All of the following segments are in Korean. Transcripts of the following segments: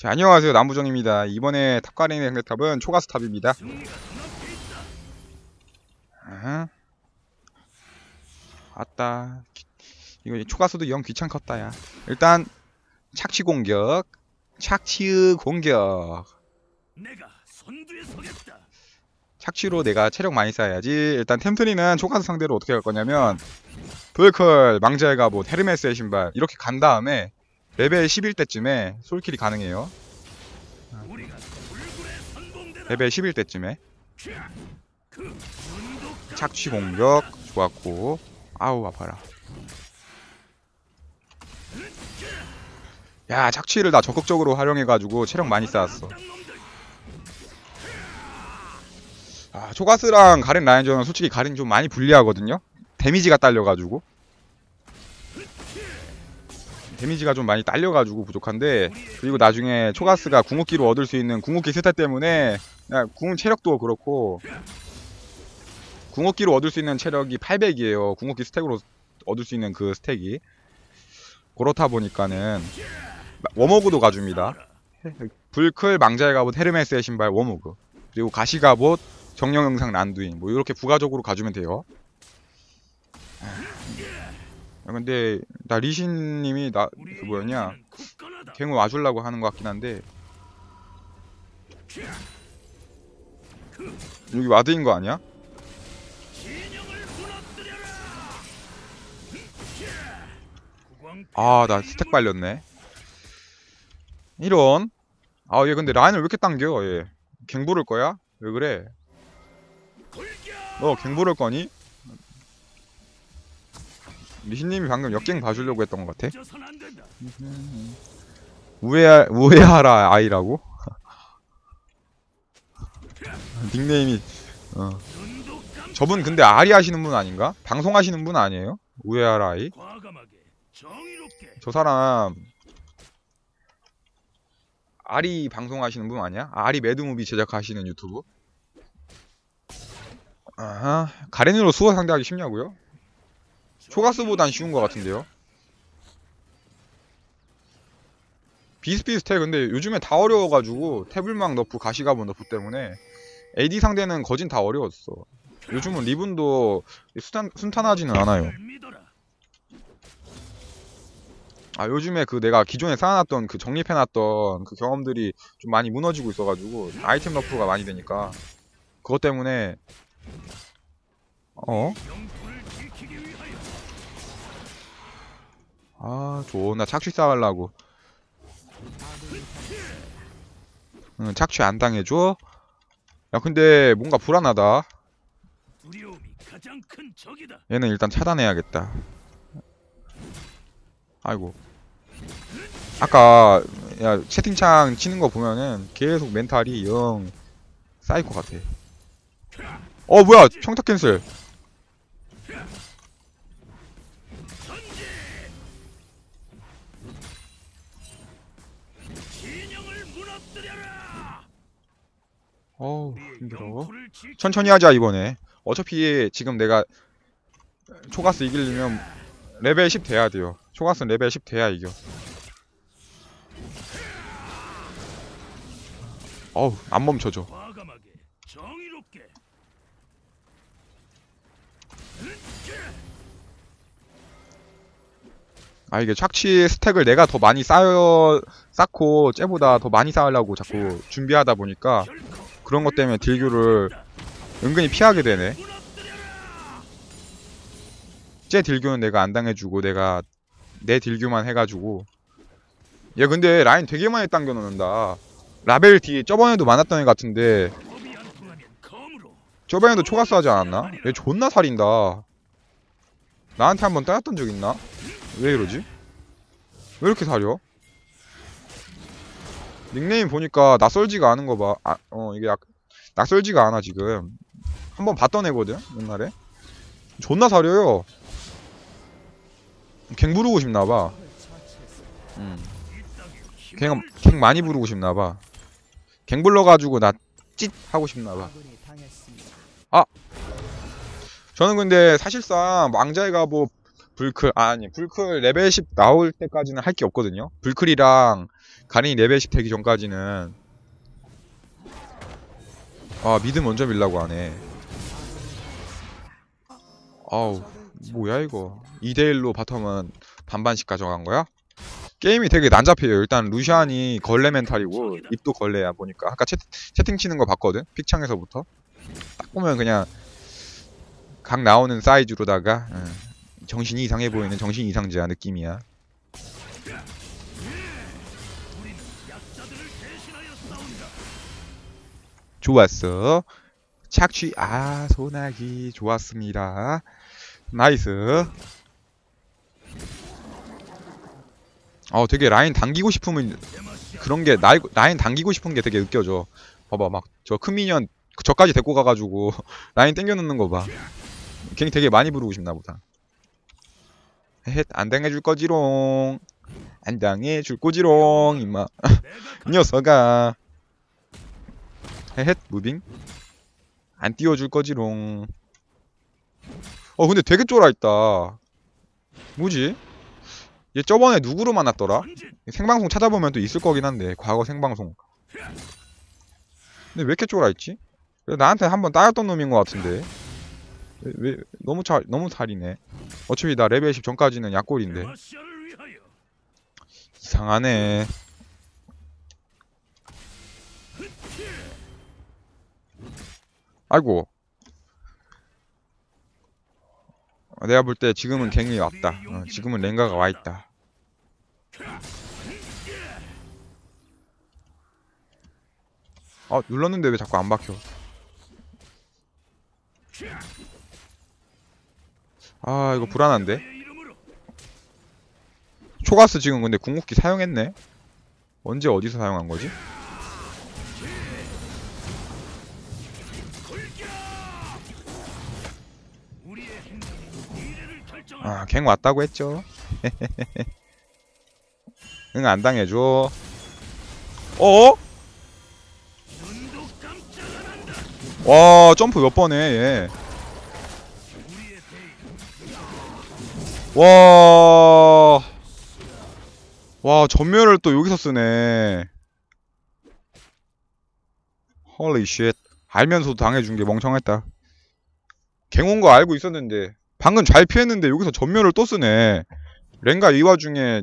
자, 안녕하세요. 남부정입니다. 이번에 탑가린의 상대탑은 초가스 탑입니다. 아, 아따. 기- 이거 초가스도 영 귀찮겠다, 야. 일단, 착취 공격. 착취 공격. 착취로 내가 체력 많이 쌓아야지. 일단 템트리는 초가스 상대로 어떻게 할 거냐면, 불클, 망자의 갑옷, 헤르메스의 신발, 이렇게 간 다음에, 레벨 11때쯤에 솔킬이 가능해요. 레벨 11때쯤에. 그 운동 착취 공격 좋았고. 아우 아파라. 야 착취를 나 적극적으로 활용해가지고 체력 많이 쌓았어. 아 초가스랑 가렌 라인전은 솔직히 가렌 좀 많이 불리하거든요? 데미지가 딸려가지고 데미지가 좀 많이 딸려가지고 부족한데 그리고 나중에 초가스가 궁극기로 얻을 수 있는 궁극기 스탯 때문에 야, 궁 체력도 그렇고 궁극기로 얻을 수 있는 체력이 800이에요. 궁극기 스택으로 얻을 수 있는 그 스택이. 그렇다 보니까는 워머그도 가줍니다. 불클 망자의 갑옷 헤르메스의 신발 워머그 그리고 가시 갑옷 정령 영상 란두인 뭐 이렇게 부가적으로 가주면 돼요. 아, 근데 나 리신님이 나 그 뭐였냐. 갱을 와주려고 하는 것 같긴 한데 여기 와드인 거 아니야? 아, 나 스택 발렸네. 이런. 아, 얘 근데 라인을 왜 이렇게 당겨, 얘. 갱 부를 거야? 왜 그래? 너 갱 부를 거니? 리신님이 방금 역갱 봐주려고 했던 것 같아. 우회, 우회하라 아이라고? 닉네임이, 어. 저분 근데 아리 하시는 분 아닌가? 방송하시는 분 아니에요? 우회하라 아이? 저 사람 아리 방송하시는 분 아니야? 아리 매드무비 제작하시는 유튜브? 아하 가렌으로 수호 상대하기 쉽냐고요? 초가스보단 쉬운 것 같은데요? 비슷비슷해 근데 요즘에 다 어려워가지고 태블망 너프 가시가본 너프 때문에 AD 상대는 거진 다 어려웠어 요즘은 리븐도 순탄, 순탄하지는 않아요. 아 요즘에 그 내가 기존에 쌓아놨던 그 정립해놨던 그 경험들이 좀 많이 무너지고 있어가지고 아이템 너프가 많이 되니까 그것 때문에 어? 아 좋나 착취 쌓으려고. 응 착취 안 당해줘? 야 근데 뭔가 불안하다. 얘는 일단 차단해야겠다. 아이고. 아까 야 채팅창 치는 거 보면은 계속 멘탈이 영 사이코 같아. 어 뭐야! 평타 캔슬 어우 힘들어. 천천히 하자 이번에. 어차피 지금 내가 초가스 이기려면 레벨 10 돼야 돼요. 초가스는 레벨 10 돼야 이겨. 어우 안 멈춰져 아 이게 착취 스택을 내가 더 많이 쌓여 쌓고 쟤보다 더 많이 쌓으려고 자꾸 준비하다 보니까 그런 것 때문에 딜교를 은근히 피하게 되네. 쟤 딜교는 내가 안 당해주고 내가 내 딜교만 해가지고 얘 근데 라인 되게 많이 당겨 놓는다 라벨 D 저번에도 많았던 애 같은데 저번에도 초가스 하지 않았나? 얘 존나 살인다 나한테 한번 따였던 적 있나? 왜 이러지? 왜 이렇게 사려? 닉네임 보니까 낯설지가 않은 거 봐. 아, 어, 이게 약, 낯설지가 않아, 지금. 한 번 봤던 애거든, 옛날에. 존나 사려요. 갱 부르고 싶나봐. 음. 갱, 갱 많이 부르고 싶나봐. 갱 불러가지고 나 찢! 하고 싶나봐. 저는 근데 사실상 망자의 갑옷 불클 아, 아니 불클 레벨 10 나올 때까지는 할 게 없거든요. 불클이랑 가린이 레벨 10 되기 전까지는 아 미드 먼저 밀라고 하네. 아우 뭐야 이거. 2대1로 바텀은 반반씩 가져간 거야? 게임이 되게 난잡해요. 일단 루시안이 걸레 멘탈이고 입도 걸레야 보니까. 아까 채, 채팅 치는 거 봤거든? 픽창에서부터. 딱 보면 그냥 각 나오는 사이즈로다가 응, 정신이 이상해 보이는 정신 이상자 느낌이야 좋았어. 착취, 아, 소나기, 좋았습니다. 나이스. 어, 되게 라인 당기고 싶으면, 그런 게, 나, 라인 당기고 싶은 게 되게 느껴져. 봐봐, 막, 저 큰 미니언, 저까지 데리고 가가지고, 라인 땡겨 넣는 거 봐. 괜히 되게 많이 부르고 싶나 보다. 헷, 안 당해줄 거지롱. 안 당해줄 거지롱, 임마. 이 녀석아. 헤헷 무빙 안 띄워줄 거지롱 어 근데 되게 쫄아있다 뭐지? 얘 저번에 누구로 만났더라? 생방송 찾아보면 또 있을 거긴 한데 과거 생방송 근데 왜 이렇게 쫄아있지? 나한테 한번 따였던 놈인 것 같은데 왜, 왜 너무 잘 너무 살이네 어차피 나 레벨 10 전까지는 약골인데. 이상하네 아이고. 어, 내가 볼 때 지금은 갱이 왔다. 어, 지금은 랭가가 와있다. 어 눌렀는데 왜 자꾸 안 박혀? 아 이거 불안한데? 초가스 지금 근데 궁극기 사용했네? 언제 어디서 사용한 거지? 아, 갱 왔다고 했죠. 응, 안 당해줘. 어? 와, 점프 몇 번 해, 얘. 와. 와, 전멸을 또 여기서 쓰네. 헐리 쉣. 알면서도 당해준 게 멍청했다. 갱온 거 알고 있었는데, 방금 잘 피했는데 여기서 전멸을 또 쓰네. 랭가 이 와중에,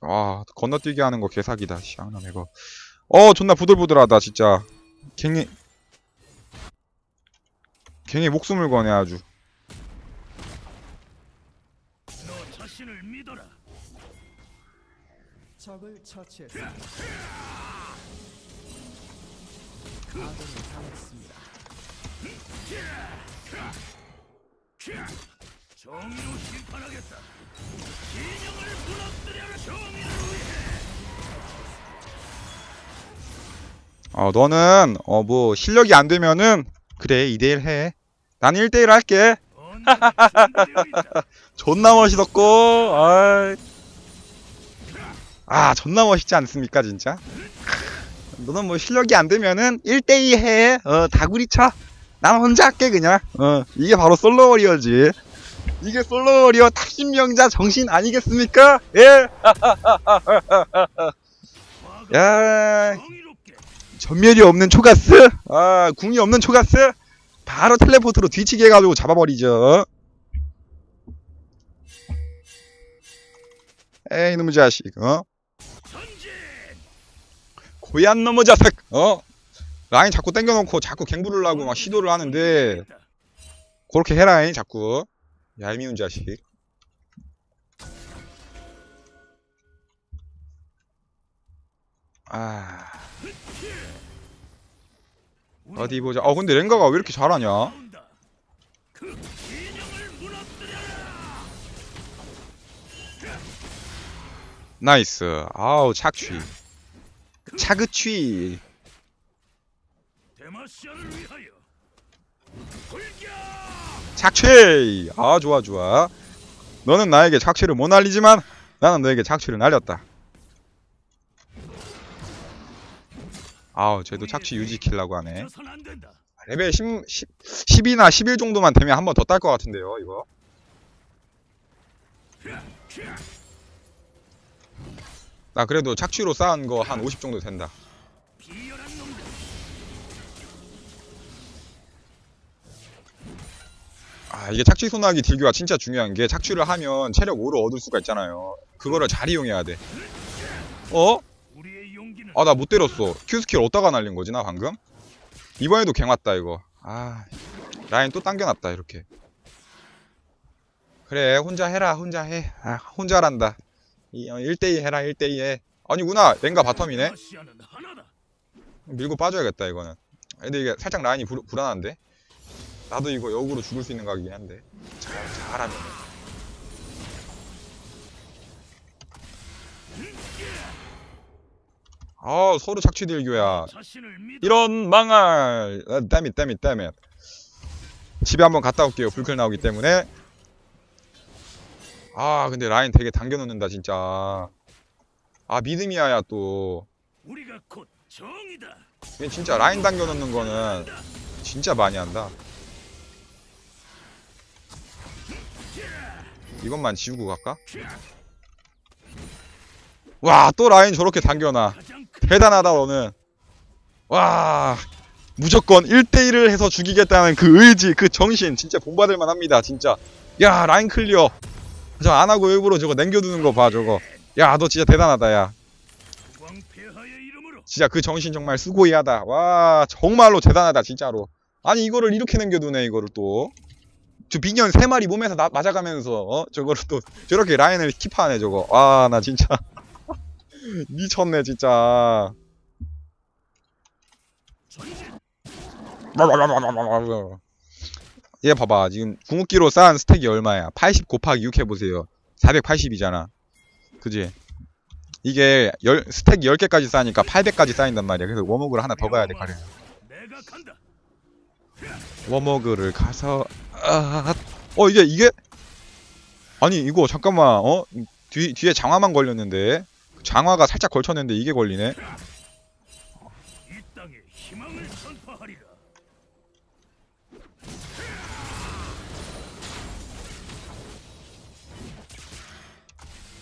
와, 건너뛰기 하는 거 개사기다. 씨, 아, 나 이거. 어, 존나 부들부들하다, 진짜. 갱이, 갱이 목숨을 거네, 아주. 정의로 심판하겠다. 진영을 무너뜨려라. 정의를 위해. 어, 너는, 어, 뭐, 실력이 안 되면은, 그래, 2대1 해. 난 1대1 할게. 존나 멋있었고, 아이. 아, 존나 멋있지 않습니까, 진짜? 너는 뭐, 실력이 안 되면은, 1대2 해. 어, 다구리 쳐. 난 혼자 할게, 그냥. 어, 이게 바로 솔로 워리어지. 이게 솔로 워리어 탁신명자 정신 아니겠습니까? 예? 야, 전멸이 없는 초가스? 아, 궁이 없는 초가스? 바로 텔레포트로 뒤치게 해가지고 잡아버리죠. 에이, 놈의 자식, 어? 고얀 놈의 자식, 어? 라인 자꾸 땡겨놓고 자꾸 갱 부르려고 막 시도를 하는데, 그렇게 해라잉, 자꾸. 얄미운 자식. 아, 어디 보자. 어, 근데 랭가가 왜 이렇게 잘하냐? 나이스. 아우, 착취. 차그취. 데마시아를 위하여. 불격. 착취! 아, 좋아, 좋아. 너는 나에게 착취를 못 날리지만, 나는 너에게 착취를 날렸다. 아우, 쟤도 착취 유지키려고 하네. 레벨 10, 10, 10이나 11 정도만 되면 한 번 더 딸 것 같은데요, 이거. 나 그래도 착취로 쌓은 거 한 50 정도 된다. 아 이게 착취 소나기 딜교가 진짜 중요한 게 착취를 하면 체력 5를 얻을 수가 있잖아요. 그거를 잘 이용해야 돼. 어? 아 나 못 때렸어. Q 스킬 어디다가 날린 거지 나 방금? 이번에도 갱 왔다 이거. 아 라인 또 당겨놨다 이렇게. 그래 혼자 해라 혼자 해. 아 혼자란다. 이, 어, 1대2 해라 1대2 해. 아니구나 랭가 바텀이네. 밀고 빠져야겠다 이거는. 근데 이게 살짝 라인이 불, 불안한데. 나도 이거 역으로 죽을 수 있는 각이긴 한데. 잘 잘하면. 아 서로 착취 딜교야. 자신을 믿어. 이런 망할 아, 땀이 땀이 땀이 집에 한번 갔다 올게요 불클 나오기 때문에 아 근데 라인 되게 당겨놓는다 진짜 아 믿음이야야 또 우리가 곧 정이다. 얘 진짜 라인 당겨놓는 거는 진짜 많이 한다 이것만 지우고 갈까? 와 또 라인 저렇게 당겨놔. 대단하다 너는. 와 무조건 1대1을 해서 죽이겠다는 그 의지 그 정신 진짜 본받을만 합니다 진짜. 야 라인 클리어. 저 안하고 일부러 저거 남겨두는 거 봐 저거. 야 너 진짜 대단하다 야. 진짜 그 정신 정말 수고이하다. 와 정말로 대단하다 진짜로. 아니 이거를 이렇게 남겨두네 이거를 또 저 비년 세 마리 몸에서 나- 맞아가면서 어? 저거를 또 저렇게 라인을 킵하네 저거. 와나 진짜. 미쳤네 진짜. 얘 봐봐 지금 궁극기로 쌓은 스택이 얼마야? 80 곱하기 6 해보세요. 480이잖아. 그지? 이게 열, 스택 10개까지 쌓으니까 800까지 쌓인단 말이야. 그래서 워머그를 하나 더 가야 돼 가려. 워머그를 가서 아, 어 이게 이게? 아니 이거 잠깐만 어? 뒤, 뒤에 장화만 걸렸는데. 장화가 살짝 걸쳤는데 이게 걸리네.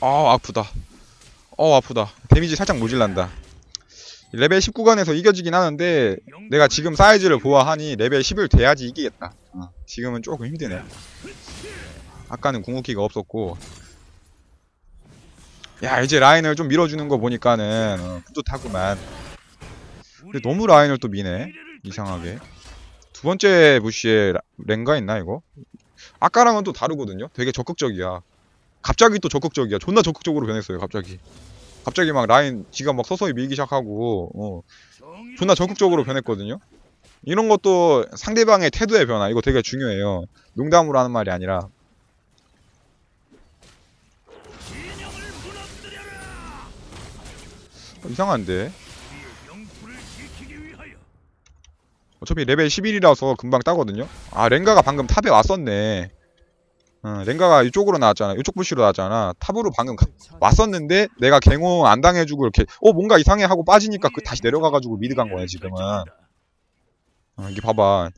아 아프다. 어 아프다. 데미지 살짝 모질란다 레벨 19간에서 이겨지긴 하는데 내가 지금 사이즈를 보아하니 레벨 11 돼야지 이기겠다. 어, 지금은 조금 힘드네 아까는 궁극기가 없었고. 야 이제 라인을 좀 밀어주는 거 보니까는 어, 뿌듯하구만. 근데 너무 라인을 또 미네 이상하게. 두 번째 부시에 라- 랭가 있나 이거? 아까랑은 또 다르거든요? 되게 적극적이야. 갑자기 또 적극적이야. 존나 적극적으로 변했어요 갑자기 갑자기 막 라인 지가 막 서서히 밀기 시작하고 어, 존나 적극적으로 변했거든요. 이런 것도 상대방의 태도의 변화 이거 되게 중요해요. 농담으로 하는 말이 아니라. 어, 이상한데? 어차피 레벨 11이라서 금방 따거든요? 아 랭가가 방금 탑에 왔었네 어, 랭가가 이쪽으로 나왔잖아. 이쪽 부시로 나왔잖아. 탑으로 방금 가- 왔었는데 내가 갱호 안 당해주고 이렇게 어 뭔가 이상해 하고 빠지니까 그 다시 내려가가지고 미드 간 거야 지금은. 어, 이게 봐봐.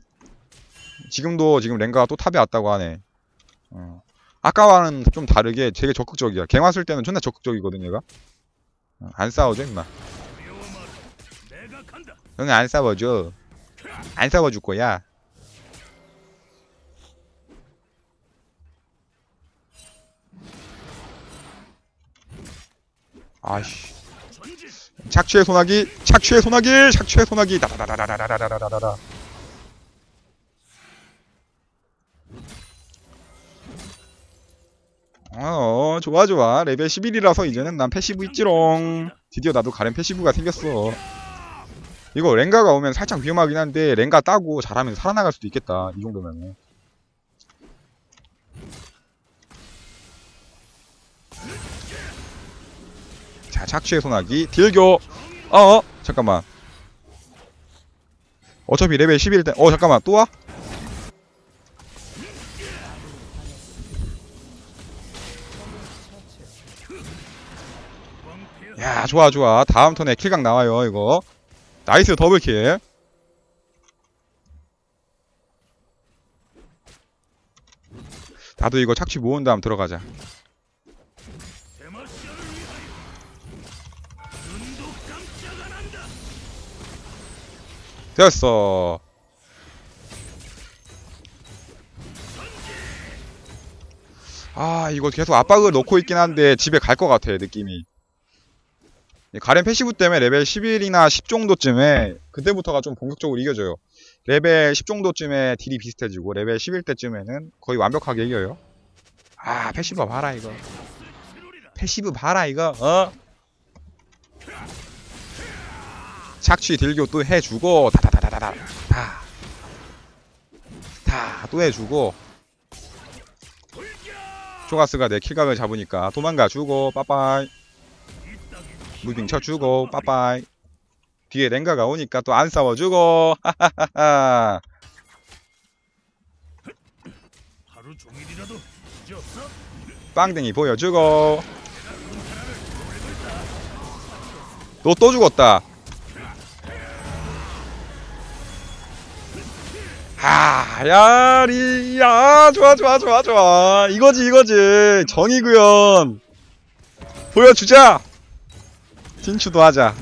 지금도 지금 랭가가 또 탑에 왔다고 하네. 어. 아까와는 좀 다르게 되게 적극적이야. 갱 왔을 때는 존나 적극적이거든 얘가. 어, 안 싸워줘 임마. 응 안 싸워줘. 안 싸워줄 거야 아씨. 착취의 소나기 착취의 소나기 착취의 소나기 다다다다다다다다다다 어 좋아 좋아 레벨 11이라서 이제는 난 패시브 있지롱 드디어 나도 가렌 패시브가 생겼어 이거 랭가가 오면 살짝 위험하긴 한데 랭가 따고 잘하면 살아나갈 수도 있겠다 이 정도면은 자 착취의 소나기. 딜교. 어어 잠깐만. 어차피 레벨 11일 때어 잠깐만. 또 와? 야 좋아 좋아. 다음 턴에 킬각 나와요 이거. 나이스 더블킬. 나도 이거 착취 모은 다음 들어가자 되었어. 아 이거 계속 압박을 넣고 있긴 한데 집에 갈 것 같아 느낌이. 이 가렌 패시브 때문에 레벨 11이나 10 정도쯤에 그때부터가 좀 본격적으로 이겨져요. 레벨 10 정도쯤에 딜이 비슷해지고 레벨 11 때쯤에는 거의 완벽하게 이겨요. 아 패시브 봐라 이거. 패시브 봐라 이거. 어 착취 딜교 또 해주고 다다다다다다 다 다또 해주고. 초가스가 내 킬각을 잡으니까 도망가 주고 빠빠이. 무빙 쳐주고 빠빠이. 뒤에 랭가가 오니까 또 안 싸워주고. 하하하하? 빵댕이 보여주고. 너 또 죽었다 아, 야리, 야, 좋아, 좋아, 좋아, 좋아. 이거지, 이거지. 정의구현. 보여주자! 진추도 하자.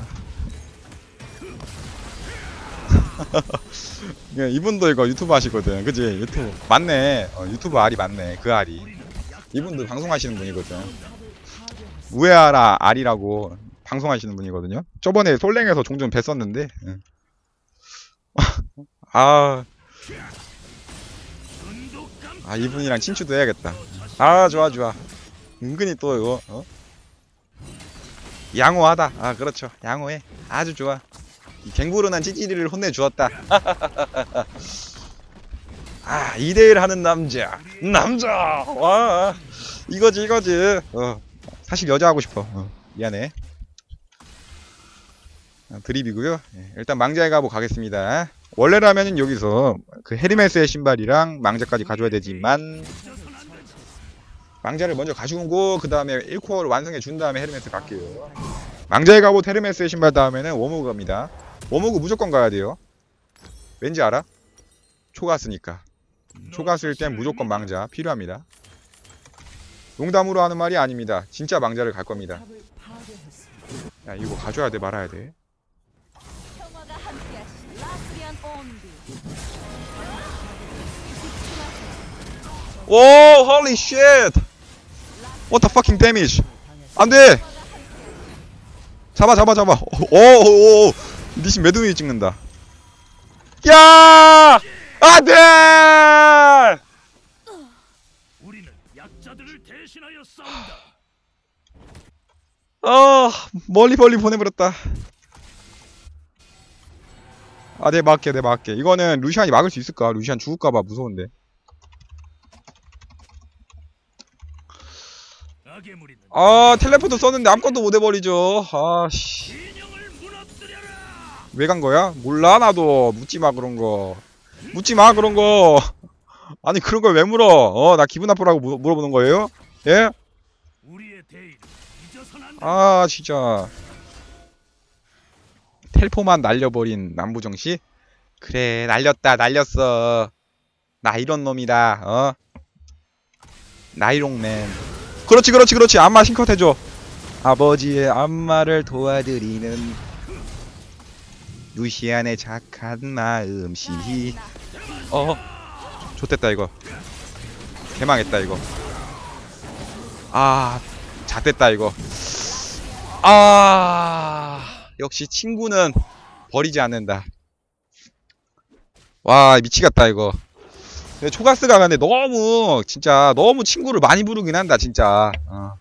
예, 이분도 이거 유튜브 하시거든. 그지? 유튜브. 맞네. 어, 유튜브 알이 맞네. 그 알이. 이분도 방송하시는 분이거든. 우에아라 알이라고 방송하시는 분이거든요. 저번에 솔랭에서 종종 뵀었는데. 예. 아. 아 이분이랑 친추도 해야겠다. 아 좋아 좋아. 은근히 또 이거 어? 양호하다. 아 그렇죠. 양호해. 아주 좋아. 이 갱부르난 찌찌리를 혼내주었다. 아 2대1 하는 남자. 남자. 와 이거지 이거지. 어 사실 여자 하고 싶어. 어, 미안해. 아, 드립이고요. 예, 일단 망자에 가보 가겠습니다. 원래라면은 여기서 그 헤르메스의 신발이랑 망자까지 가져야 되지만 망자를 먼저 가지고 그 다음에 1코어를 완성해 준 다음에 헤르메스 갈게요. 망자에 가고 헤르메스의 신발 다음에는 워모그 갑니다. 워모그 무조건 가야 돼요. 왠지 알아? 초가스니까. 초가스일 땐 무조건 망자 필요합니다. 농담으로 하는 말이 아닙니다. 진짜 망자를 갈 겁니다. 야 이거 가져야 돼 말아야 돼. 오, holy shit! What the fucking damage? 안 돼! 잡아, 잡아, 잡아. 오, 오, 오. 니신 매듭이 찍는다. 야! 안 돼! 우리는 약자들을 대신하여 싸운다. 어, 멀리 멀리 보내버렸다. 아, 내 막게, 내 막게. 이거는 루시안이 막을 수 있을까? 루시안 죽을까봐 무서운데. 악의 무리는 아, 텔레포트 썼는데 아무것도 못 해버리죠. 아, 씨. 진영을 무너뜨려라. 왜간 거야? 몰라 나도 묻지 마 그런 거 묻지 마 그런 거 아니 그런 걸 왜 물어 어 나 기분 나쁘라고 무- 물어보는 거예요? 예? 아 진짜 텔포만 날려버린 남부정씨 그래 날렸다 날렸어 나 이런 놈이다 어 나이롱맨 그렇지 그렇지 그렇지. 안마 신컷 해줘. 아버지의 안마를 도와드리는 루시안의 착한 마음씨 어 좋됐다 이거. 개망했다 이거. 아 잣됐다 이거. 아 역시 친구는 버리지 않는다. 와 미치겠다 이거 초가스가 근데 너무 진짜 너무 친구를 많이 부르긴 한다 진짜. 어.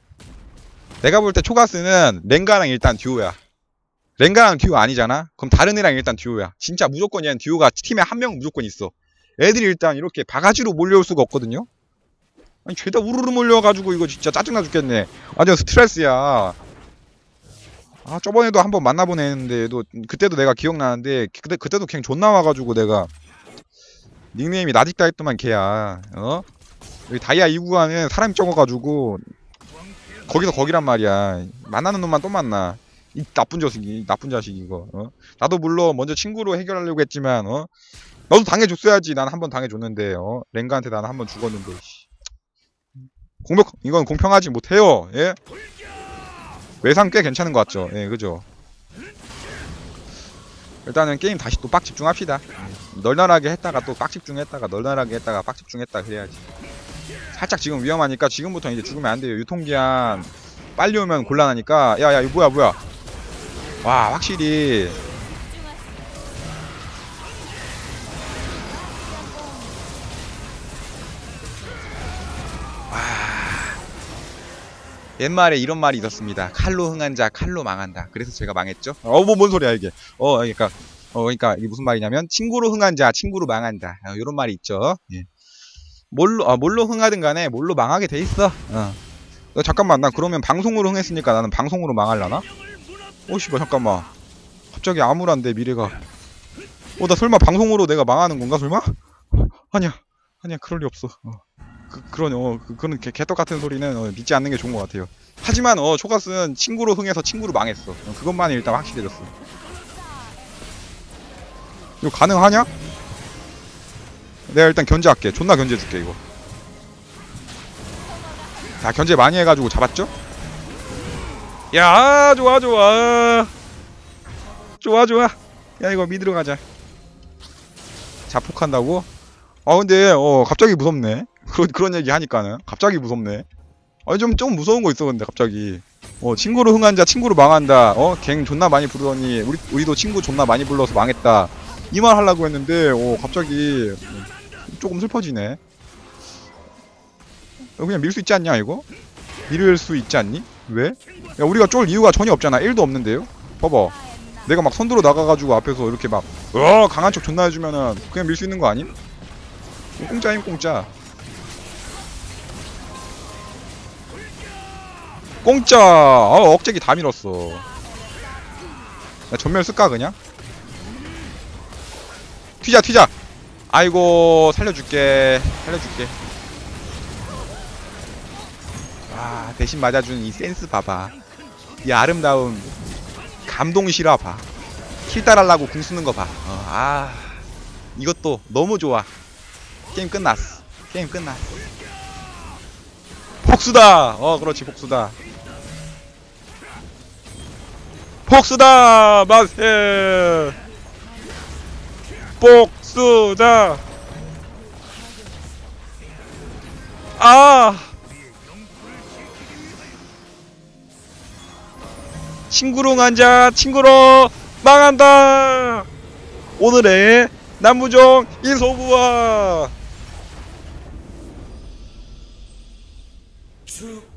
내가 볼 때 초가스는 랭가랑 일단 듀오야. 랭가랑 듀오 아니잖아? 그럼 다른 애랑 일단 듀오야. 진짜 무조건 얘는 듀오가 팀에 한 명 무조건 있어. 애들이 일단 이렇게 바가지로 몰려올 수가 없거든요? 아니 죄다 우르르 몰려가지고 이거 진짜 짜증나 죽겠네. 완전 스트레스야. 아 저번에도 한번 만나본 애였는데 도 그때도 내가 기억나는데 그때 그때도 그냥 존나 와가지고 내가 닉네임이 나직다 했더만 걔야. 어? 여기 다이아 2구간은 사람이 적어가지고 거기서 거기란 말이야. 만나는 놈만 또 만나. 이 나쁜 자식 이 나쁜 자식 이거 어? 나도 물론 먼저 친구로 해결하려고 했지만 어? 너도 당해줬어야지. 난 한번 당해줬는데 어? 랭가한테 나는 한번 죽었는데 씨. 공평 이건 공평하지 못해요. 예? 외상 꽤 괜찮은 것 같죠. 예 그죠 일단은 게임 다시 또 빡 집중합시다. 널널하게 했다가 또 빡 집중했다가 널널하게 했다가 빡 집중했다 그래야지. 살짝 지금 위험하니까 지금부터 이제 죽으면 안 돼요. 유통기한 빨리 오면 곤란하니까 야야 이거 뭐야 뭐야. 와 확실히 옛말에 이런 말이 있었습니다. 칼로 흥한 자 칼로 망한다. 그래서 제가 망했죠. 어, 뭐, 뭔 소리야, 이게. 어, 그러니까, 어, 그러니까, 이게 무슨 말이냐면, 친구로 흥한 자, 친구로 망한다. 어, 이런 말이 있죠. 예. 뭘로, 아, 뭘로 흥하든 간에, 뭘로 망하게 돼 있어. 어. 어, 잠깐만, 나 그러면 방송으로 흥했으니까 나는 방송으로 망할라나? 어, 씨발, 잠깐만. 갑자기 암울한데, 미래가. 어, 나 설마 방송으로 내가 망하는 건가, 설마? 아니야. 아니야, 그럴 리 없어. 어. 그, 그런, 어, 그, 그런 개, 개떡 같은 소리는 어, 믿지 않는 게 좋은 것 같아요. 하지만, 어, 초가스는 친구로 흥해서 친구로 망했어. 어, 그것만이 일단 확실해졌어. 이거 가능하냐? 내가 일단 견제할게. 존나 견제해줄게, 이거. 자, 견제 많이 해가지고 잡았죠? 야, 좋아, 좋아. 좋아, 좋아. 야, 이거 미드로 가자. 자폭한다고? 아, 근데, 어, 갑자기 무섭네. 그런, 그런 얘기 하니까는. 갑자기 무섭네. 아니, 좀, 좀 무서운 거 있어, 근데, 갑자기. 어, 친구로 흥한 자, 친구로 망한다. 어, 갱 존나 많이 부르더니, 우리, 우리도 친구 존나 많이 불러서 망했다. 이 말 하려고 했는데, 어, 갑자기, 조금 슬퍼지네. 어, 그냥 밀 수 있지 않냐, 이거? 밀을 수 있지 않니? 왜? 야, 우리가 쫄 이유가 전혀 없잖아. 1도 없는데요? 봐봐. 내가 막 선두로 나가가지고 앞에서 이렇게 막, 어, 강한 척 존나 해주면은, 그냥 밀 수 있는 거 아님? 공짜임, 공짜. 공짜! 아, 억제기 다 밀었어. 나 전멸 쓸까, 그냥? 튀자, 튀자! 아이고, 살려줄게. 살려줄게. 와, 대신 맞아준 이 센스 봐봐. 이 아름다운 감동 실화 봐. 킬 따라려고 궁 쓰는 거 봐. 어, 아, 이것도 너무 좋아. 게임 끝났어. 게임 끝났어. 복수다! 어, 그렇지, 복수다. 복수다! 마세! 복수다! 아! 친구로 간자, 친구로 망한다! 오늘의 남부종 이소부와 축